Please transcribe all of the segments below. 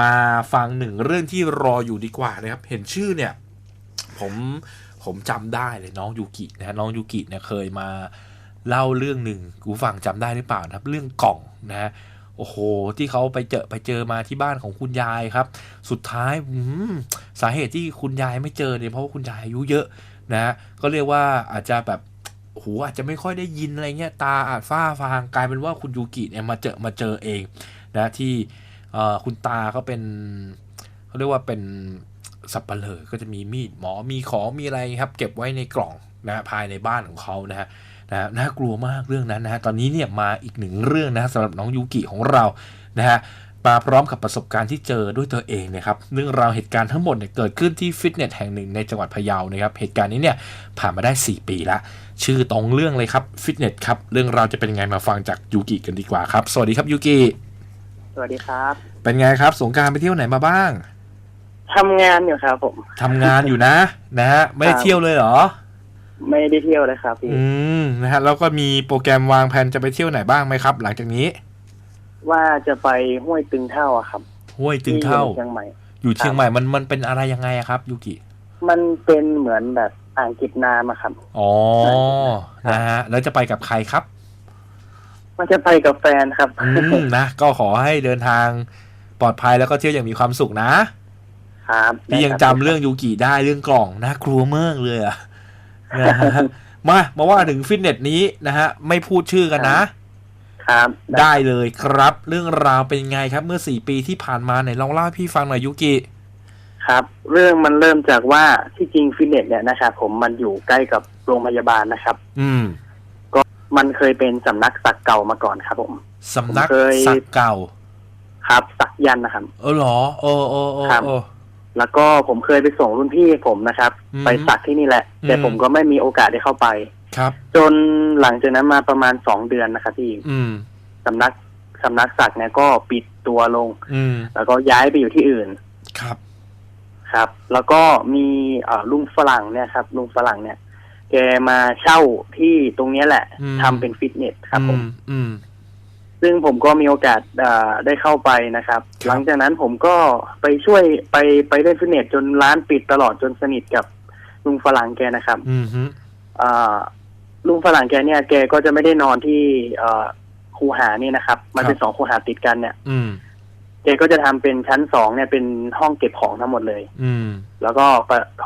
มาฟังหนึ่งเรื่องที่รออยู่ดีกว่านะครับ เห็นชื่อเนี่ย ผมผมจำได้เลยน้องยูกินะน้องยูกิเนี่ยเคยมาเล่าเรื่องหนึ่งกูฟังจำได้หรือเปล่านะครับ เรื่องกล่องนะฮะโอ้โห ที่เขาไปเจอไปเจอมาที่บ้านของคุณยายครับ สุดท้ายอืมสาเหตุที่คุณยายไม่เจอเนี่ยเพราะว่าคุณยายอายุเยอะนะฮะก็เรียกว่าอาจจะแบบหูอาจจะไม่ค่อยได้ยินอะไรเงี้ยตาอาจฝ้าฟางกลายเป็นว่าคุณยูกิเนี่ยมาเจอมาเจอเองนะที่ คุณตาก็เป็นเขาเรียกว่าเป็นสับปะเลอก็จะมีมีดหมอมีของมีอะไรครับ เก็บไว้ในกล่องนะภายในบ้านของเขานะฮะนะน่ากลัวมากเรื่องนั้นนะฮะตอนนี้เนี่ยมาอีกหนึ่งเรื่องนะฮะสำหรับน้องยูกิของเรานะฮะมาพร้อมกับประสบการณ์ที่เจอด้วยตัวเองนะครับเรื่องราวเหตุการณ์ทั้งหมดเนี่ยเกิดขึ้นที่ฟิตเนสแห่งหนึ่งในจังหวัดพะเยานะครับเหตุการณ์นี้เนี่ยผ่านมาได้ 4 ปีละชื่อตรงเรื่องเลยครับฟิตเนสครับเรื่องราวจะเป็นยังไงมาฟังจากยูกิกันดีกว่าครับ สวัสดีครับยูกิ สวัสดีครับ เป็นไงครับ สงกรารไปเที่ยวไหนมาบ้างทำงานอยู่ครับผมทำงานอยู่นะ นะฮะไม่ได้เที่ยวเลยเหรอ ไม่ได้เที่ยวเลยครับพี่ อืมนะฮะแล้วก็มีโปรแกรมวางแผนจะไปเที่ยวไหนบ้างไหมครับ หลังจากนี้ ว่าจะไปห้วยตึงเท่าอะครับ ห้วยตึงเท่าที่อยู่เชียงใหม่ อยู่เชียงใหม่มันมันเป็นอะไรยังไงอะครับยูกิ มันเป็นเหมือนแบบอ่างเก็บน้ำอะครับ อ๋อ นะฮะ แล้วจะไปกับใครครับ มันจะไปกับแฟนครับอืมนะก็ขอให้เดินทางปลอดภัยแล้วก็เที่ยวอย่างมีความสุขนะครับพี่ยังจำเรื่องยูกิได้เรื่องกล่องน่ากลัวมากเลยอะนะฮะมามาว่าถึงฟิตเนสนี้นะฮะ ไม่พูดชื่อกันนะ ครับ ได้เลยครับ เรื่องราวเป็นไงครับ เมื่อสี่ปีที่ผ่านมาไหนลองเล่าให้พี่ฟังหน่อยยูกิ ครับ เรื่องมันเริ่มจากว่าที่จริงฟิตเนสเนี่ยนะครับผมมันอยู่ใกล้กับโรงพยาบาลนะครับ อืม มันเคยเป็นสำนักสักเก่ามาก่อนครับผมสำนักผมเคยสักเก่า ครับ สักยันต์นะครับ เออเหรอโอ้โอ้โอ้ครับโอ้แล้วก็ผมเคยไปส่งรุ่นพี่ผมนะครับอืมไปสักที่นี่แหละ แต่อืมผมก็ไม่มีโอกาสได้เข้าไป ครับ จนหลังจากนั้นมาประมาณสองเดือนนะครับพี่อืมสำนักสำนักศักดิ์เนี่ยก็ปิดตัวลงอืมแล้วก็ย้ายไปอยู่ที่อื่น ครับ ครับ แล้วก็มีเอ่อลุงฝรั่งเนี่ยครับลุงฝรั่งเนี่ย แกมาเช่าที่ตรงเนี้ยแหละอืมทำเป็นฟิตเนสครับผมอือืมซึ่งผมก็มีโอกาสเอ่อได้เข้าไปนะครับครับ หลังจากนั้นผมก็ไปช่วยไปไปเล่นฟิตเนสจนร้านปิดตลอดจนสนิทกับลุงฝรั่งแกนะครับอืมฮึเอ่อลุงฝรั่งแกเนี่ยแกก็จะไม่ได้นอนที่เอ่อคูหานี่นะครับ มันเป็นสองคูหาติดกันเนี่ย อืมแกก็จะทำเป็นชั้นสองเนี่ยเป็นห้องเก็บของทั้งหมดเลย อืมแล้วก็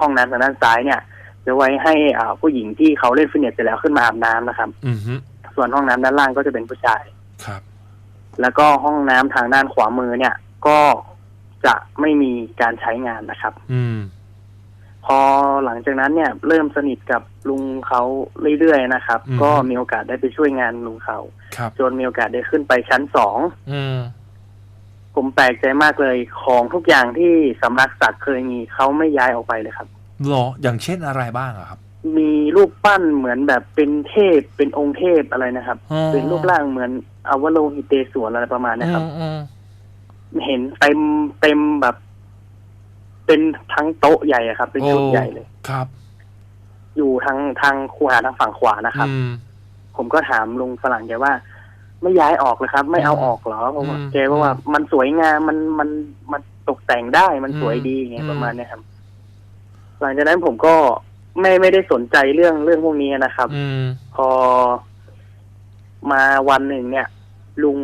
ห้องน้ำทางด้านซ้ายเนี่ย จะไว้ให้อ่าผู้หญิงที่เขาเล่นฟิตเนสเสร็จแล้วขึ้นมาอาบน้ำนะครับ อืมฮึส่วนห้องน้ำด้านล่างก็จะเป็นผู้ชาย ครับ แล้วก็ห้องน้ำทางด้านขวามือเนี่ย ก็จะไม่มีการใช้งานนะครับ อืม พอหลังจากนั้นเนี่ยเริ่มสนิทกับลุงเขาเรื่อยๆนะครับ อืม ก็มีโอกาสได้ไปช่วยงานลุงเขาครับ จนมีโอกาสได้ขึ้นไปชั้นสองอืม ผมแปลกใจมากเลยของทุกอย่างที่สำนักศักดิ์เคยมีเขาไม่ย้ายออกไปเลยครับ หรออย่างเช่นอะไรบ้างอะครับ มีรูปปั้นเหมือนแบบเป็นเทพเป็นองค์เทพอะไรนะครับ อ๋อ เป็นรูปร่างเหมือนอวโลหิเตสวนอะไรประมาณเนะครับอืมอืมเห็นเต็มเต็มแบบ เป็นทั้งโต๊ะใหญ่อะครับ เป็นชุดใหญ่เลย ครับอยู่ทางทางขวาทางฝั่งขวานะครับ อืม ผมก็ถามลุงฝรั่งแกว่า ไม่ย้ายออกเลยครับ ไม่เอาออกเหรอเพราะว่าอืมแกก็ว่ามันสวยงามมันมันมันตกแต่งได้มันสวยดีไงอืม ประมาณเนี้ยครับ หลังจากนั้นผมก็ไม่ไม่ได้สนใจเรื่องเรื่องพวกนี้นะครับ อืม พอมาวันหนึ่งเนี่ย ลุง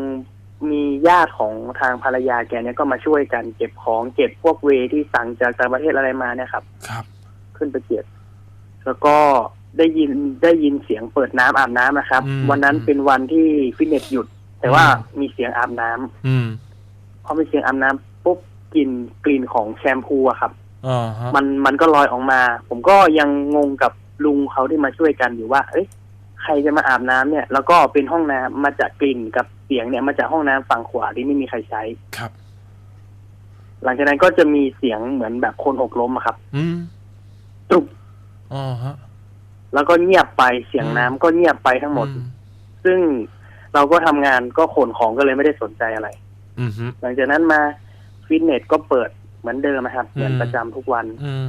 มีญาติของทางภรรยาแกเนี่ยก็มาช่วยกันเก็บของเก็บพวกเวย์ที่สั่งจากต่างประเทศอะไรมาเนี่ยครับ ครับ ขึ้นไปเก็บแล้วก็ได้ยินได้ยินเสียงเปิดน้ำอาบน้ำนะครับ อืมวันนั้นเป็นวันที่ฟิตเนสหยุด แต่ว่ามีเสียงอาบน้ำอืม พอมีเสียงอาบน้ำปุ๊บกลิ่นกลิ่นของแชมพูอะครับอ่าฮะ มันมันก็ลอยออกมา ผมก็ยังงงกับลุงเขาที่มาช่วยกันอยู่ว่า เอ้ยใครจะมาอาบน้ำเนี่ย แล้วก็เป็นห้องน้ำมาจากกลิ่นกับเสียงเนี่ยมาจากห้องน้ำฝั่งขวาที่ไม่มีใครใช้ครับ หลังจากนั้นก็จะมีเสียงเหมือนแบบคนหกล้มอะครับ อืมตุบอ่าฮะ แล้วก็เงียบไปเสียงน้ำก็เงียบไปทั้งหมดอืซึ่งเราก็ทำงานก็ขนของก็เลยไม่ได้สนใจอะไรอืมฮึหลังจากนั้นมาฟิตเนสก็เปิด เหมือนเดิมนะครับ เหมือนอืมประจำทุกวัน อืม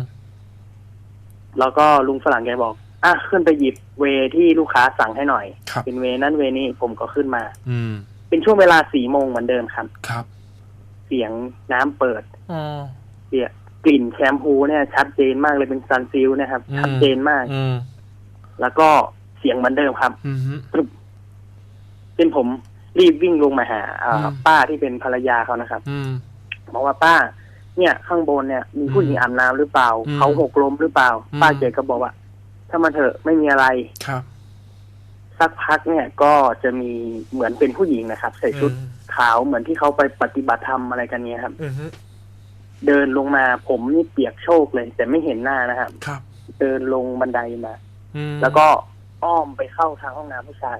แล้วก็ลุงฝรั่งแกบอก อะขึ้นไปหยิบเวย์ที่ลูกค้าสั่งให้หน่อย ครับ เป็นเวย์นั้นเวย์นี้ผมก็ขึ้นมา อืม เป็นช่วงเวลาสี่โมงเหมือนเดิมครับ ครับเสียงน้ำเปิด อ๋อ เสียงกลิ่นแชมพูเนี่ย ชัดเจนมากเลยเป็นซันซิลนะครับ อืม ชัดเจนมาก อืมแล้วก็เสียงเหมือนเดิมครับ อืมฮึ เป็นผมรีบวิ่งลงมาหาอ่าอืม ป้าที่เป็นภรรยาเขานะครับ อืม บอกว่าป้า เนี่ย ข้างบนเนี่ย มีผู้หญิงอาบน้ำหรือเปล่าอืมเขาหกล้มหรือเปล่าอืมป้าเจก็บอกว่าถ้ามาเถอะไม่มีอะไรครับ สักพักเนี่ยก็จะมีเหมือนเป็นผู้หญิงนะครับ ใส่ชุดขาวเหมือนที่เขาไปปฏิบัติธรรมอะไรกันเนี่ยครับอืมฮึเดินลงมาผมนี่เปียกโชกเลย แต่ไม่เห็นหน้านะครับ ครับ เดินลงบันไดมาอืมแล้วก็อ้อมไปเข้าทางห้องน้ำผู้ชาย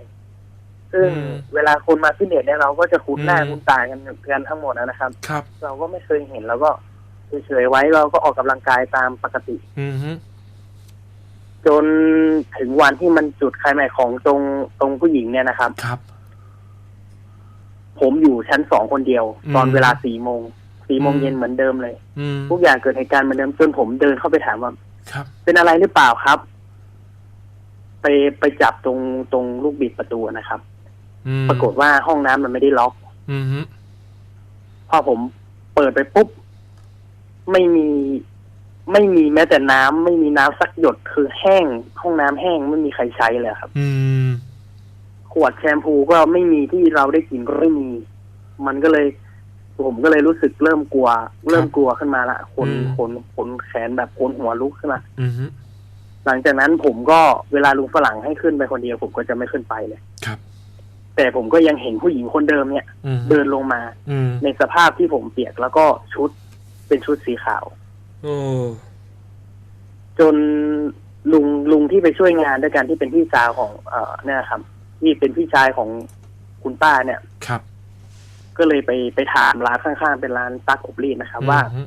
ซึ่งอืมเวลาคนมาฟิตเนสเนี่ยเราก็จะคุ้นหน้าอืมคุ้นตากันกันทั้งหมดนะครับ ครับ เราก็ไม่เคยเห็นเราก็เฉยๆไว้เราก็ออกกำลังกายตามปกติ อืมฮึจนถึงวันที่มันจุดไคลแม็กซ์ของตรงตรงผู้หญิงเนี่ยนะครับ ครับ ผมอยู่ชั้นสองคนเดียวอืมตอนเวลาสี่โมงสี่โมงอืมเย็นเหมือนเดิมเลยอืมทุกอย่างเกิดเหตุการณ์เหมือนเดิมจนผมเดินเข้าไปถามว่าครับเป็นอะไรหรือเปล่าครับ ไปไปจับตรงตรงลูกบิดประตูนะครับอืม ปรากฏว่าห้องน้ำมันไม่ได้ล็อกอืมฮึพอผมเปิดไปปุ๊บ ไม่มีไม่มีแม้แต่น้ำไม่มีน้ำสักหยดคือแห้ง ห้องน้ำแห้งไม่มีใครใช้เลยครับ อืมขวดแชมพูก็ไม่มีที่เราได้กลินก็ไม่มี มันก็เลย ผมก็เลยรู้สึกเริ่มกลัว เริ่มกลัวขึ้นมาละขนขนขนแขนแบบขนหัวลุกขึ้นมาอืมฮึหลังจากนั้นผมก็เวลาลุงฝรั่งให้ขึ้นไปคนเดียวผมก็จะไม่ขึ้นไปเลยครับ แต่ผมก็ยังเห็นผู้หญิงคนเดิมเนี่ย อืมเดินลงมาอืมในสภาพที่ผมเปียกแล้วก็ชุดเป็นชุดสีขาว โอ้จนลุงลุงที่ไปช่วยงานด้วยกันที่เป็นพี่สาวของ เอ่อเนี่ยครับที่เป็นพี่ชายของคุณป้าเนี่ย ครับก็เลยไปไปถามร้านข้างๆ เป็นร้านซักอบรีดนะครับ ว่า อืมฮึ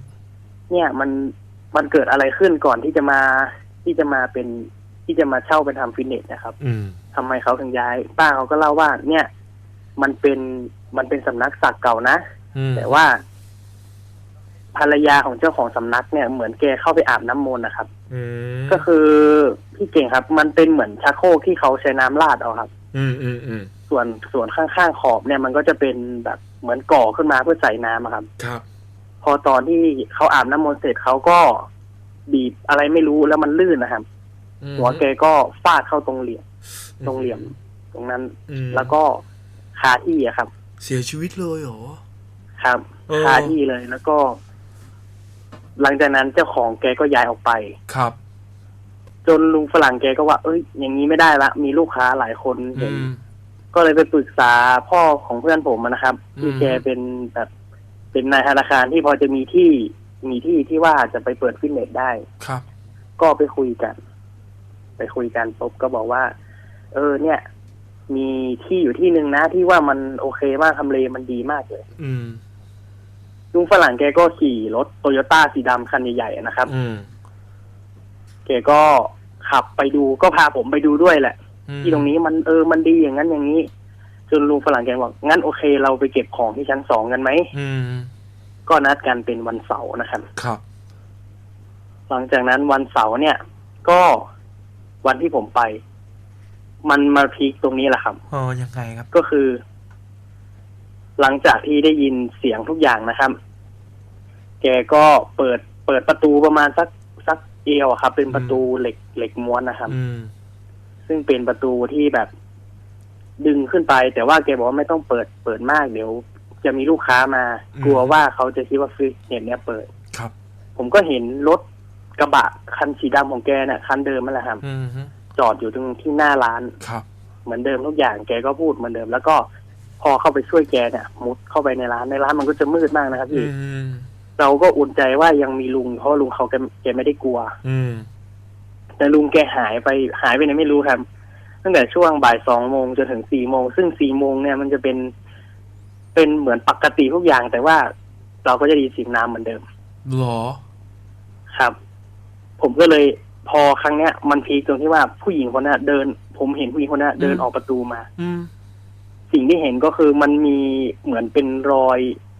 เนี่ยมันมันเกิดอะไรขึ้นก่อนที่จะมาที่จะมาเป็นที่จะมาเช่าเป็นทำฟิตเนสนะครับ อืม ทำไมเขาถึงย้าย ป้าเขาก็เล่าว่า เนี่ย มันเป็นมันเป็นสำนักสักเก่านะอืมแต่ว่า ภรรยาของเจ้าของสำนักเนี่ยเหมือนแกเข้าไปอาบน้ำมนต์นะครับอืมก็คือพี่เก่งครับ มันเป็นเหมือนชักโครกที่เขาใช้น้ำราดเอาครับ อืมอืมอืมส่วนส่วนข้างๆขอบเนี่ยมันก็จะเป็นแบบเหมือนก่อขึ้นมาเพื่อใส่น้ำอะครับ ครับ พอตอนที่เขาอาบน้ำมนต์เสร็จเขาก็บีบอะไรไม่รู้แล้วมันลื่นนะครับอืมหัวแกก็ฟาดเข้าตรงเหลี่ยม ตรงเหลี่ยมตรงนั้นอืมแล้วก็คาที่อะครับ เสียชีวิตเลยเหรอ ครับเออคาที่เลยแล้วก็ หลังจากนั้นเจ้าของแกก็ย้ายออกไป ครับ จนลุงฝรั่งแกก็ว่า เอ้ย อย่างนี้ไม่ได้ละ มีลูกค้าหลายคนอืเห็นมก็เลยไปปรึกษาพ่อของเพื่อนผมอะนะครับที่อืมแกเป็นแบบเป็นนายธนาคารที่พอจะมีที่มีที่ที่ว่าจะไปเปิดฟิตเนสได้ ครับ ก็ไปคุยกัน ไปคุยกันปุ๊บก็บอกว่า เออเนี่ย มีที่อยู่ที่หนึ่งนะที่ว่ามันโอเคมากทำเลมันดีมากเลย อืมลุงฝรั่งแกก็ขี่รถโตโยต้าสีดำคันใหญ่ๆอะนะครับ อืมแกก็ขับไปดูก็พาผมไปดูด้วยแหละอืมที่ตรงนี้มันเออมันดีอย่างนั้นอย่างนี้ จนลุงฝรั่งแกบอกงั้นโอเค เราไปเก็บของที่ชั้นสองกันไหมอืมก็นัดกันเป็นวันเสาร์นะครับ ครับ หลังจากนั้นวันเสาร์เนี่ย ก็วันที่ผมไป มันมาพีคตรงนี้แหละครับเออยังไงครับ ก็คือ หลังจากที่ได้ยินเสียงทุกอย่างนะครับ แกก็เปิดเปิดประตูประมาณสักสักเอวอะครับ เป็นประตูเหล็กเหล็กม้วนนะครับอืมซึ่งเป็นประตูที่แบบดึงขึ้นไป แต่ว่าแกบอกว่าไม่ต้องเปิดเปิดมากเดี๋ยวจะมีลูกค้ามาอืมกลัวว่าเขาจะคิดว่าฟิตเนสเนี่ยเปิดครับ ผมก็เห็นรถกระบะคันสีดำของแกเนี่ยคันเดิมนั่นแหละครับอืมฮึ จอดอยู่ตรงที่หน้าร้าน ครับ เหมือนเดิมทุกอย่างแกก็พูดเหมือนเดิม แล้วก็พอเข้าไปช่วยแกเนี่ย มุดเข้าไปในร้านในร้านมันก็จะมืดมากนะครับอืพี่มเราก็อุ่นใจว่ายังมีลุงเพราะลุงเขาแกแกไม่ได้กลัว อืมแต่ลุงแกหายไปหายไปไหนไม่รู้ครับ ตั้งแต่ช่วงบ่ายสองโมงจนถึงสี่โมงซึ่งสี่โมงเนี่ยมันจะเป็น เป็นเหมือนปกติทุกอย่าง แต่ว่าเราก็จะได้ยินเสียงน้ำเหมือนเดิมเหรอ ครับ ผมก็เลย พอครั้งเนี้ยมันพีคตรงที่ว่าผู้หญิงคนนั้นเดิน ผมเห็นผู้หญิงคนนั้นเดินอืมออกประตูมา อืมสิ่งที่เห็นก็คือมันมีเหมือนเป็นรอย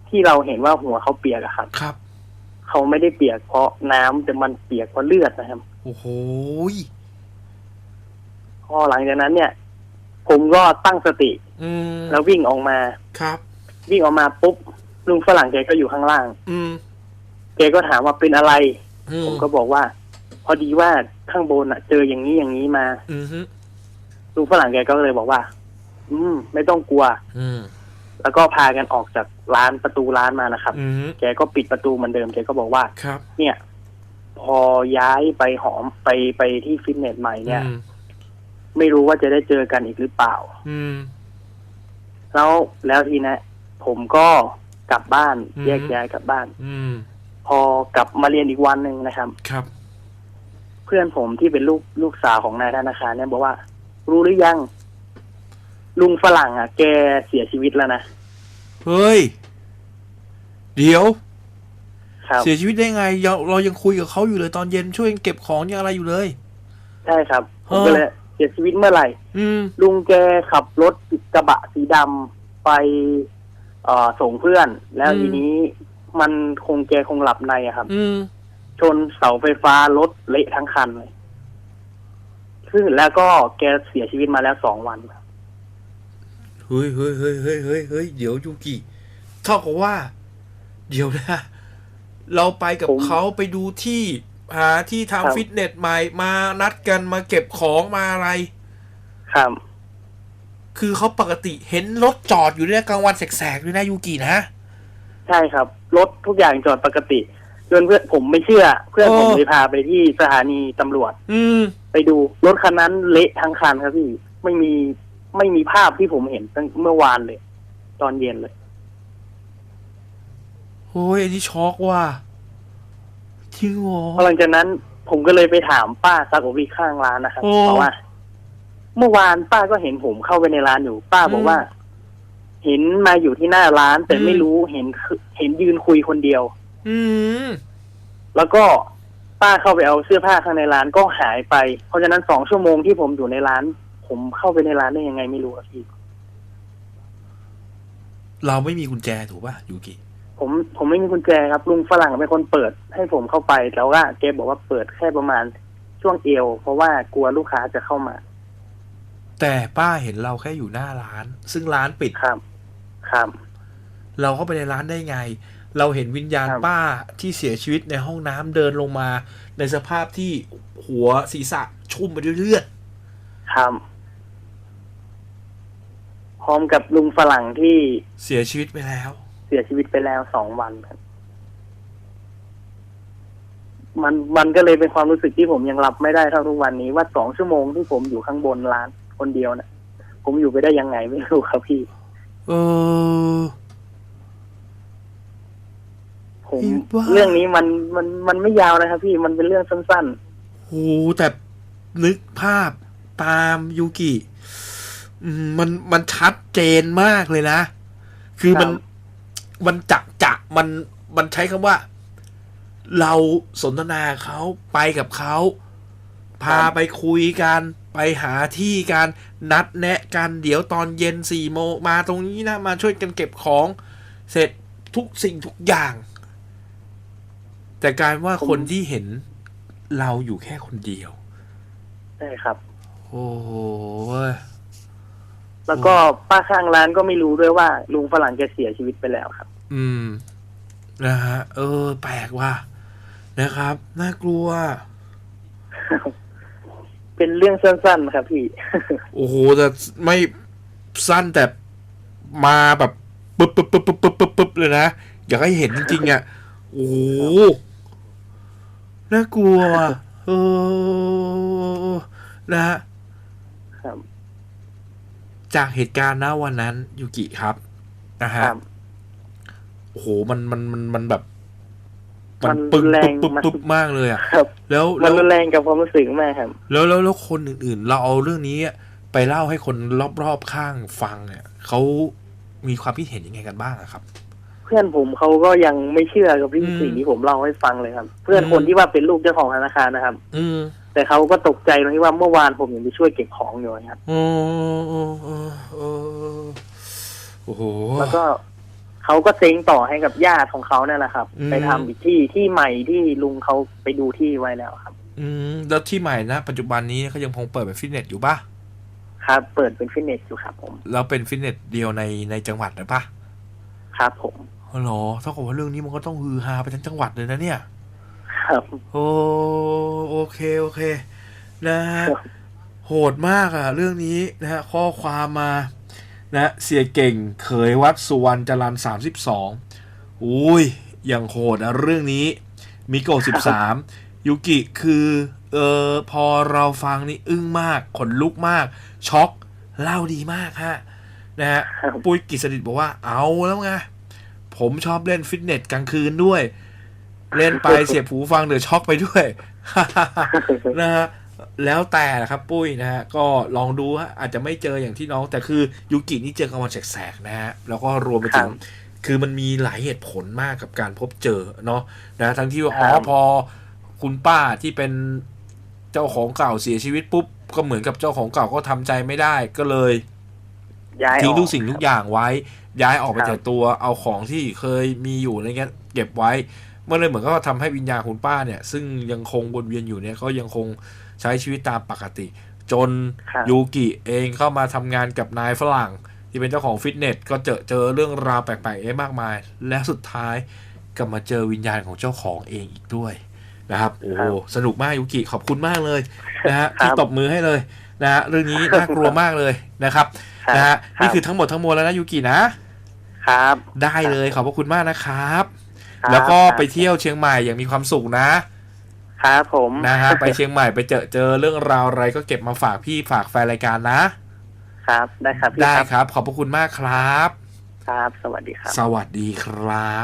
ที่เราเห็นว่าหัวเขาเปียกอะครับ ครับ เขาไม่ได้เปียกเพราะน้ำแต่มันเปียกเพราะเลือดนะครับ โอ้โหยพอหลังจากนั้นเนี่ย ผมก็ตั้งสติ อืมแล้ววิ่งออกมา ครับ วิ่งออกมาปุ๊บลุงฝรั่งแกก็อยู่ข้างล่าง อืมแกก็ถามว่าเป็นอะไร อืมผมก็บอกว่า พอดีว่าข้างบนอะเจออย่างนี้อย่างนี้มาอืมฮึลุงฝรั่งแกก็เลยบอกว่า อืม ไม่ต้องกลัว อืมแล้วก็พากันออกจากร้านประตูร้านมานะครับ อืมฮึแกก็ปิดประตูเหมือนเดิมแกก็บอกว่า ครับเนี่ย พอย้ายไปหอมไปไปที่ฟิตเนสใหม่เนี่ย อืมไม่รู้ว่าจะได้เจอกันอีกหรือเปล่า อืม แล้วแล้วทีนะ ผมก็กลับบ้านอืม แยกย้ายกลับบ้าน อืมพอกลับมาเรียนอีกวันหนึ่งนะครับ ครับเพื่อนผมที่เป็นลูกลูกสาวของนายธนาคารเนี่ยบอกว่า รู้หรือยัง ลุงฝรั่งอะ แกเสียชีวิตแล้วนะเฮ้ย เดี๋ยว ครับเสียชีวิตได้ไงเราเรายังคุยกับเขาอยู่เลยตอนเย็นช่วยเก็บของยังอะไรอยู่เลย ใช่ครับผมเออก็เลยเสียชีวิตเมื่อไหร่ อืม ลุงแกขับรถกระบะสีดำไปเอ่อส่งเพื่อน แล้วอืม ทีนี้มันคงแกคงหลับในอะครับ อืม ชนเสาไฟฟ้ารถเละทั้งคันเลยซึ่งแล้วก็แกเสียชีวิตมาแล้วสองวันครับเฮ้ยเฮ้ยเฮ้ยเฮ้ยเฮ้ยเฮ้ยเดี๋ยวยูกิเท่ากับว่า เดี๋ยวนะ เราไปกับผมเขาไปดูที่หาที่ครับทำฟิตเนสใหม่มานัดกันมาเก็บของมาอะไร ครับ คือเขาปกติเห็นรถจอดอยู่เนี่ยกลางวันแสกๆด้วยนะยูกินะ ใช่ครับ รถทุกอย่างจอดปกติ จนเพื่อนผมไม่เชื่อ เพื่อนโอ้ผมเลยพาไปที่สถานีตำรวจ อืม ไปดูรถคันนั้นเละทั้งคันครับพี่ไม่มีไม่มีภาพที่ผมเห็นตั้งเมื่อวานเลย ตอนเย็นเลยโอ้ยอันนี้ช็อกว่ะจริงเหรอพอหลังจากนั้น ผมก็เลยไปถามป้าซาโกวิข้างร้านนะครับโอ้ บอกว่า เมื่อวานป้าก็เห็นผมเข้าไปในร้านอยู่ ป้าบอกว่า เห็นมาอยู่ที่หน้าร้านแต่อืมไม่รู้เห็นเห็นยืนคุยคนเดียว อืมแล้วก็ป้าเข้าไปเอาเสื้อผ้าข้างในร้านก็หายไป เพราะฉะนั้นสองชั่วโมงที่ผมอยู่ในร้าน ผมเข้าไปในร้านได้ยังไงไม่รู้ครับพี่เราไม่มีกุญแจถูกป่ะยูกิผมผมไม่มีกุญแจครับ ลุงฝรั่งเป็นคนเปิดให้ผมเข้าไปแต่ว่าแกบอกว่าเปิดแค่ประมาณช่วงเอว เพราะว่ากลัวลูกค้าจะเข้ามา แต่ป้าเห็นเราแค่อยู่หน้าร้าน ซึ่งร้านปิดครับ ครับ เราเข้าไปในร้านได้ไง เราเห็นวิญญาณครับป้าที่เสียชีวิตในห้องน้ำเดินลงมา ในสภาพที่หัวศีรษะชุ่มไปด้วยเลือดครับพร้อมกับลุงฝรั่งที่เสียชีวิตไปแล้ว เสียชีวิตไปแล้วสองวันครับมันมันก็เลยเป็นความรู้สึกที่ผมยังรับไม่ได้เท่าทุกวันนี้ว่าสองชั่วโมงที่ผมอยู่ข้างบนร้านคนเดียวนะผมอยู่ไปได้ยังไงไม่รู้ครับพี่ เออ ผมอีบ้าเรื่องนี้มันมันมันไม่ยาวนะครับ พี่มันเป็นเรื่องสั้นโหแต่นึกภาพตามยูกิอืมมันมันชัดเจนมากเลยนะ คือมันครับมันจักจักมันมันใช้คำว่า เราสนทนาเขาไปกับเขาพาไปคุยกันไปหาที่กันนัดแนะกันเดี๋ยวตอนเย็นสี่โมงมาตรงนี้นะ มาช่วยกันเก็บของ เสร็จทุกสิ่งทุกอย่าง แต่กลารว่าผมคนที่เห็นเราอยู่แค่คนเดียวๆใช่ครับ โอ้โหแล้วก็ป้าข้างร้านก็ไม่รู้ด้วยว่า ลุงฝรั่งแกเสียชีวิตไปแล้วครับ อืมนะฮะเออ แปลกว่ะนะครับน่ากลัว เป็นเรื่องสั้นๆครับพี่ โอ้โหแต่ไม่สั้นแต่มาแบบปึ๊บปึ๊บปึ๊บปึ๊บปึ๊บปึ๊บปึ๊บเลยนะ อยากให้เห็นจริงๆอะโอ้โห น่ากลัวว่ะเออนะฮะครับ จากเหตุการณ์นะวันนั้นยูกิครับนะคฮะรับ โอ้โหมันมันมันมันแบบ มันปึ้งรุนแรงปึ๊บมันปึ๊บมากเลยอะ ครับ แล้วมัแล้นวรุนแรงกับความรู้สึกมากครับ แล้วแล้วแล้วคนอื่นๆ เราเอาเรื่องนี้ไปเล่าให้คนรอบๆข้างฟังเนี่ยเขามีความคิดเห็นยังไงกันบ้างอะครับเพื่อนผมเขาก็ยังไม่เชื่อกับเรื่องอืมสิ่งที่ผมเล่าให้ฟังเลยครับ เพื่อนอืมคนที่ว่าเป็นลูกเจ้าของธนาคารนะครับ อืมแต่เขาก็ตกใจตรงที่ว่าเมื่อวานผมยังไปช่วยเก็บของอยู่ครับโอ้โอ้โอ้โอ้โอ้โหแล้วก็เขาก็เซ็งต่อให้กับญาติของเขาเนี่ยแหละครับอืมไปทำอีกที่ที่ใหม่ที่ลุงเขาไปดูที่ไว้แล้วครับ อืมแล้วที่ใหม่นะปัจจุบันนี้เขายังคงเปิดเป็นฟิตเนสอยู่ปะครับ เปิดเป็นฟิตเนสอยู่ครับผม แล้วเป็นฟิตเนสเดียวในในจังหวัดหรือปะครับผมโอ๋อ เหรอเท่ากับว่าเรื่องนี้มันก็ต้องฮือฮาไปทั้งจังหวัดเลยนะเนี่ย ครับ โอ้โอเคโอเค นะฮะครับโหดมากอะเรื่องนี้นะฮะข้อความมา นะเสียเก่งเขยวัดสุวรรณจรันสามสิบสองอุ้ยอย่างโหดอะเรื่องนี้มิโกสิบสามยูกิคือเออพอเราฟังนี่อึ้งมากขนลุกมาก ช็อกเล่าดีมากฮะนะฮะครับปุ้ยกิษดิตบอกว่าเอาแล้วไง ผมชอบเล่นฟิตเนสกลางคืนด้วย เล่นไปเสียบหูฟังเดี๋ยวช็อกไปด้วยนะฮะแล้วแต่นะครับปุ้ยนะฮะก็ลองดูฮะอาจจะไม่เจออย่างที่น้อง แต่คือยูกินี่เจอกลางวันแสกๆนะฮะแล้วก็รวมไปถึงครับคือมันมีหลายเหตุผลมากกับการพบเจอเนาะนะทั้งที่ว่าอ๋อครับพอคุณป้าที่เป็นเจ้าของเก่าเสียชีวิตปุ๊บก็เหมือนกับเจ้าของเก่าก็ทำใจไม่ได้ก็เลยย้ายอทิ้งอกทุกสิ่งทุกอย่างไว้ ย้ายออกไปครับจากตัวเอาของที่เคยมีอยู่อะไรเงี้ยเก็บไว้เมื่อเลยเหมือนก็ทำให้วิญญาณคุณป้าเนี่ย ซึ่งยังคงวนเวียนอยู่เนี่ยก็ยังคงใช้ชีวิตตามปกติ จนครับยูกิเองเข้ามาทำงานกับนายฝรั่ง ที่เป็นเจ้าของฟิตเนสก็เจอเจอเรื่องราวแปลกๆเองมากมาย และสุดท้ายก็มาเจอวิญญาณของเจ้าของเองอีกด้วยนะครับโอ้โหสนุกมากยูกิขอบคุณมากเลยนะฮะที่ตบมือให้เลย นะฮะเรื่องนี้น่ากลัวมากเลยนะครับครับนะฮะครับนี่คือทั้งหมดทั้งมวลแล้วนะยูกินะครับ ได้เลยขอบพระคุณมากนะครับครับแล้วก็ครับไปเที่ยวเชียงใหม่อย่างมีความสุขนะครับผมนะฮะไปเชียงใหม่ไปเจอเจอเรื่องราวอะไรก็เก็บมาฝากพี่ฝากแฟนรายการนะ ครับได้ครับพี่ได้ครับครับ ขอบพระคุณมากครับ ครับ สวัสดีครับ สวัสดีครับ